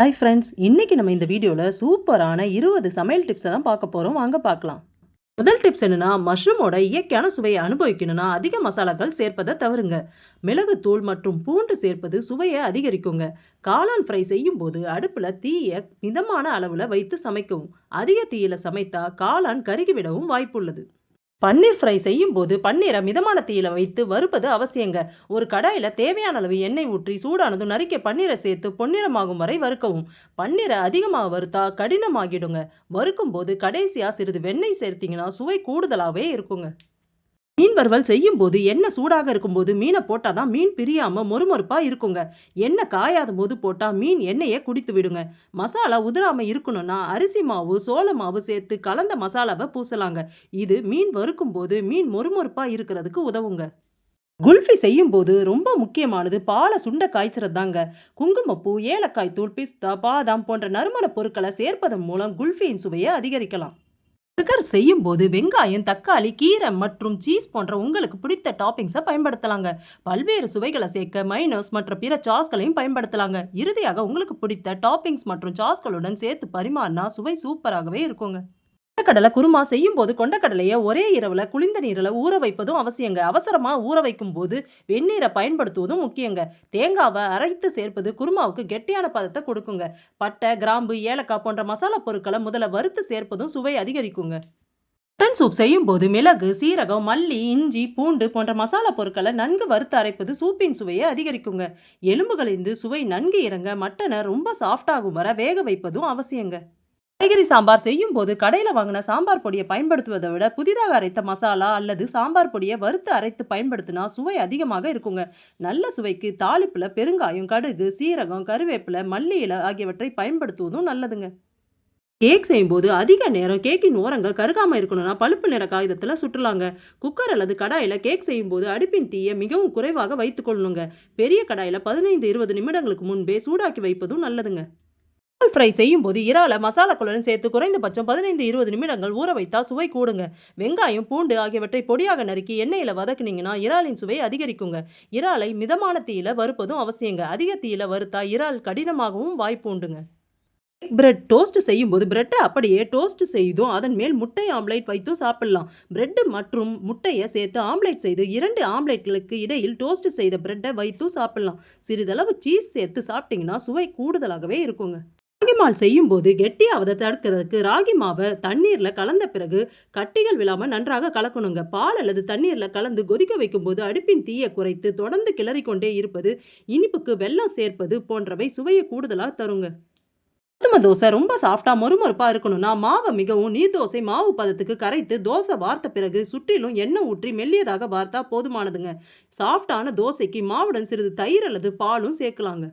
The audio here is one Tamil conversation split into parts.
ஹாய் ஃப்ரெண்ட்ஸ் இன்னைக்கு நம்ம இந்த வீடியோவில் சூப்பரான இருபது சமையல் டிப்ஸை தான் பார்க்க போகிறோம் வாங்க பார்க்கலாம். முதல் டிப்ஸ் என்னென்னா மஷ்ரூமோட இயற்கையான சுவையை அனுபவிக்கணும்னா அதிக மசாலாக்கள் சேர்ப்பதை தவறுங்க. மிளகுத்தூள் மற்றும் பூண்டு சேர்ப்பது சுவையை அதிகரிக்குங்க. காளான் ஃப்ரை செய்யும் போது அடுப்பில் தீயை மிதமான அளவில் வைத்து சமைக்கவும். அதிக தீயில சமைத்தா காளான் கருகிவிடவும் வாய்ப்புள்ளது. பன்னீர் ஃப்ரை செய்யும் போது பன்னீரை மிதமான தீயில வைத்து வறுப்பது அவசியங்க. ஒரு கடாயில் தேவையான அளவு எண்ணெய் ஊற்றி சூடானதும் நறுக்கிய பன்னீரை சேர்த்து பொன்னிறமாகும் வரை வறுக்கவும். பன்னீரை அதிகமாக வறுத்தா கடினமாகிடுங்க. வறுக்கும் போது கடைசியாக சிறிது வெண்ணெய் சேர்த்தீங்கன்னா சுவை கூடுதலாகவே இருக்குங்க. மீன் வறுவல் செய்யும் போது எண்ணெய் சூடாக இருக்கும்போது மீனை போட்டால் தான் மீன் பிரியாமல் மொறுமொறுப்பாக இருக்குங்க. எண்ணெய் காயாத போது போட்டால் மீன் எண்ணெயை குடித்து விடுங்க. மசாலா உதிராமல் இருக்கணும்னா அரிசி மாவு சோள மாவு சேர்த்து கலந்த மசாலாவை பூசலாங்க. இது மீன் வறுக்கும் போது மீன் மொறுமொறுப்பாக இருக்கிறதுக்கு உதவுங்க. குல்ஃபி செய்யும்போது ரொம்ப முக்கியமானது பாலை சுண்ட காய்ச்சறது தாங்க குங்குமப்பூ ஏலக்காய் தூள் பிஸ்தா பாதாம் போன்ற நறுமண பொருட்களை சேர்ப்பதன் மூலம் குல்ஃபியின் சுவையை அதிகரிக்கலாம். பர்கர் செய்யும் போது வெங்காயம் தக்காளி கீரை மற்றும் சீஸ் போன்ற உங்களுக்கு பிடித்த டாப்பிங்ஸை பயன்படுத்தலாங்க. பல்வேறு சுவைகளை சேர்க்க மைனஸ் மற்ற பிற சாஸ்களையும் பயன்படுத்தலாங்க. இறுதியாக உங்களுக்கு பிடித்த டாப்பிங்ஸ் மற்றும் சாஸ்களுடன் சேர்த்து பரிமாறினா சுவை சூப்பராகவே இருக்குங்க. கொண்டக்கடலை குருமா செய்யும் போது கொண்டக்கடலையை ஒரே இரவில் குளிர்ந்த நீரில் ஊற வைப்பதும் அவசியங்க. அவசரமாக ஊற வைக்கும் போது வெந்நீரை பயன்படுத்துவதும் முக்கியங்க. தேங்காவை அரைத்து சேர்ப்பது குருமாவுக்கு கெட்டியான பதத்தை கொடுக்குங்க. பட்டை கிராம்பு ஏலக்காய் போன்ற மசாலா பொருட்களை முதல்ல வறுத்து சேர்ப்பதும் சுவை அதிகரிக்குங்க. மட்டன் சூப் செய்யும் போது மிளகு சீரகம் மல்லி இஞ்சி பூண்டு போன்ற மசாலா பொருட்களை நன்கு வறுத்து அரைப்பது சூப்பின் சுவையை அதிகரிக்குங்க. எலும்புகளிலிருந்து சுவை நன்கு இறங்க மட்டனை ரொம்ப சாஃப்டாகும் வர வேக வைப்பதும் அவசியங்க. காய்கறி சாம்பார் செய்யும் போது கடையில் வாங்கின சாம்பார் பொடியை பயன்படுத்துவதை விட புதிதாக அரைத்த மசாலா அல்லது சாம்பார் பொடியை வறுத்து அரைத்து பயன்படுத்தினா சுவை அதிகமாக இருக்குங்க. நல்ல சுவைக்கு தாளிப்பில் பெருங்காயம் கடுகு சீரகம் கருவேப்பிலை மல்லி இலை ஆகியவற்றை பயன்படுத்துவதும் நல்லதுங்க. கேக் செய்யும்போது அதிக நேரம் கேக்கின் ஓரங்கள் கருகாமல் இருக்கணும்னா பழுப்பு நிற காகிதத்தில் சுற்றலாங்க. குக்கர் அல்லது கடாயில் கேக் செய்யும்போது அடுப்பின் தீயை மிகவும் குறைவாக வைத்துக்கொள்ளணுங்க. பெரிய கடாயில் பதினைந்து இருபது நிமிடங்களுக்கு முன்பே சூடாக்கி வைப்பதும் நல்லதுங்க. இறால் ஃப்ரை செய்யும் போது இறாலை மசாலாக்களுடன் சேர்த்து குறைந்தபட்சம் பதினைந்து இருபது நிமிடங்கள் ஊற வைத்தா சுவை கூடுங்க. வெங்காயம் பூண்டு ஆகியவற்றை பொடியாக நறுக்கி எண்ணெயில் வதக்குனீங்கன்னா இறாலின் சுவை அதிகரிக்குங்க. இறாலை மிதமான தீயில வறுப்பதும் அவசியங்க. அதிக தீயில வறுத்தா இறால் கடினமாகவும் வாய்ப்பு உண்டுங்க. பிரெட் டோஸ்ட் செய்யும் போது பிரெட்டை அப்படியே டோஸ்ட் செய்தும் அதன் மேல் முட்டை ஆம்லேட் வைத்தும் சாப்பிடலாம். பிரெட் மற்றும் முட்டையை சேர்த்து ஆம்லேட் செய்து இரண்டு ஆம்லேட்களுக்கு இடையில் டோஸ்ட் செய்த பிரெட்டை வைத்தும் சாப்பிடலாம். சிறிதளவு சீஸ் சேர்த்து சாப்பிட்டீங்கன்னா சுவை கூடுதலாகவே இருக்குங்க. ராகிமால் செய்யும் போது கெட்டியாவதை தடுக்கிறதுக்கு ராகி மாவை தண்ணீரில் கலந்த பிறகு கட்டிகள் விழாமல் நன்றாக கலக்கணுங்க. பால் அல்லது தண்ணீரில் கலந்து கொதிக்க வைக்கும் போது அடுப்பின் தீயை குறைத்து தொடர்ந்து கிளறிக்கொண்டே இருப்பது இனிப்புக்கு வெள்ளம் சேர்ப்பது போன்றவை சுவையை கூடுதலாக தருங்க. கோதுமை தோசை ரொம்ப சாஃப்டாக மொறுமொறுப்பாக இருக்கணும்னா மாவை மிகவும் நீர் தோசை மாவு பதத்துக்கு கரைத்து தோசை வார்த்த பிறகு சுற்றிலும் எண்ணெய் ஊற்றி மெல்லியதாக வார்த்தா போதுமானதுங்க. சாஃப்டான தோசைக்கு மாவுடன் சிறிது தயிர் அல்லது பாலும் சேர்க்கலாங்க.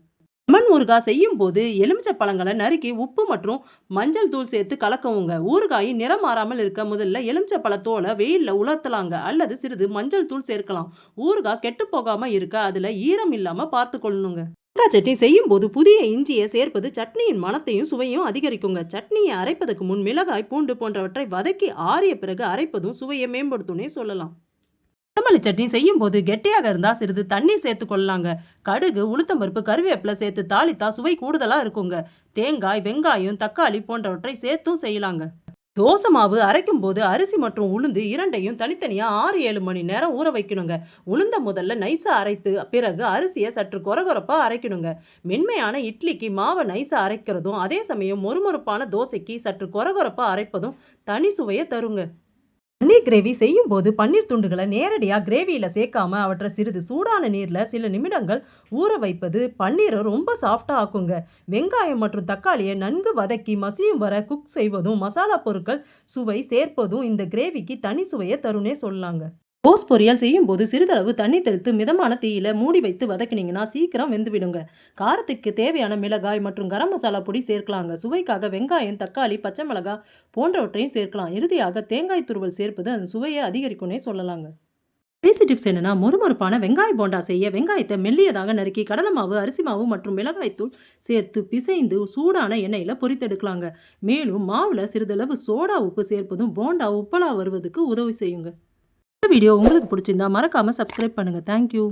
லெமன் ஊறுகாய் செய்யும் போது எலுமிச்சை பழங்களை நறுக்கி உப்பு மற்றும் மஞ்சள் தூள் சேர்த்து கலக்கவுங்க. ஊறுகாய் நிறம் மாறாமல் இருக்க முதல்ல எலுமிச்சை பழத்தோலை வெயிலில் உலர்த்தலாங்க. அல்லது சிறிது மஞ்சள் தூள் சேர்க்கலாம். ஊறுகாய் கெட்டு போகாமல் இருக்க அதில் ஈரம் இல்லாமல் பார்த்து கொள்ளணுங்க தேங்காய் சட்னி செய்யும் போது புதிய இஞ்சியை சேர்ப்பது சட்னியின் மனத்தையும் சுவையும் அதிகரிக்குங்க. சட்னியை அரைப்பதற்கு முன் மிளகாய் பூண்டு போன்றவற்றை வதக்கி ஆறிய பிறகு அரைப்பதும் சுவையை மேம்படுத்தும்னே சொல்லலாம். கொத்தமல்லி சட்னி செய்யும் போது கெட்டியாக இருந்தால் சிறிது தண்ணி சேர்த்து கொள்ளலாங்க. கடுகு உளுத்தம்பருப்பு கருவேப்பிலை சேர்த்து தாளித்தா சுவை கூடுதலாக இருக்குங்க. தேங்காய் வெங்காயம் தக்காளி போன்றவற்றை சேர்த்தும் செய்யலாங்க. தோசை மாவு அரைக்கும் போது அரிசி மற்றும் உளுந்து இரண்டையும் தனித்தனியாக ஆறு ஏழு மணி நேரம் ஊற வைக்கணுங்க. உளுந்த முதல்ல நைஸாக அரைத்து பிறகு அரிசியை சற்று கொரகொரப்பாக அரைக்கணுங்க. மென்மையான இட்லிக்கு மாவை நைஸாக அரைக்கிறதும் அதே சமயம் மொறுமொறுப்பான தோசைக்கு சற்று கொரகொரப்பாக அரைப்பதும் தனி சுவையை தருங்க. பன்னீர் கிரேவி செய்யும் போது பன்னீர் துண்டுகளை நேரடியாக கிரேவியில் சேர்க்காம அவற்றை சிறிது சூடான நீரில் சில நிமிடங்கள் ஊற வைப்பது பன்னீரை ரொம்ப சாஃப்டாக ஆக்குங்க. வெங்காயம் மற்றும் தக்காளியை நன்கு வதக்கி மசியும் வர குக் செய்வதும் மசாலா பொருட்கள் சுவை சேர்ப்பதும் இந்த கிரேவிக்கு தனி சுவையை தருணே சொல்லாங்க கோஸ் பொரியல் செய்யும் போது சிறிதளவு தண்ணி தெளித்து மிதமான தீயில மூடி வைத்து வதக்கினீங்கன்னா சீக்கிரம் வெந்துவிடுங்க. காரத்துக்கு தேவையான மிளகாய் மற்றும் கரம் மசாலா பொடி சேர்க்கலாங்க. சுவைக்காக வெங்காயம் தக்காளி பச்சை மிளகாய் போன்றவற்றையும் சேர்க்கலாம். இறுதியாக தேங்காய் துருவல் சேர்ப்பது அந்த சுவையை அதிகரிக்கும்னே சொல்லலாங்க. பேசி டிப்ஸ் என்னன்னா மொறுமொறுப்பான வெங்காய போண்டா செய்ய வெங்காயத்தை மெல்லியதாக நறுக்கி கடலை மாவு அரிசி மாவு மற்றும் மிளகாய்த்தூள் சேர்த்து பிசைந்து சூடான எண்ணெயில் பொரித்தெடுக்கலாங்க. மேலும் மாவில் சிறிதளவு சோடா உப்பு சேர்ப்பதும் போண்டா உப்பலா வருவதுக்கு உதவி செய்யுங்க. வீடியோ உங்களுக்கு பிடிச்சிருந்தா மறக்காமல் சப்ஸ்கிரைப் பண்ணுங்கள் தேங்க்யூ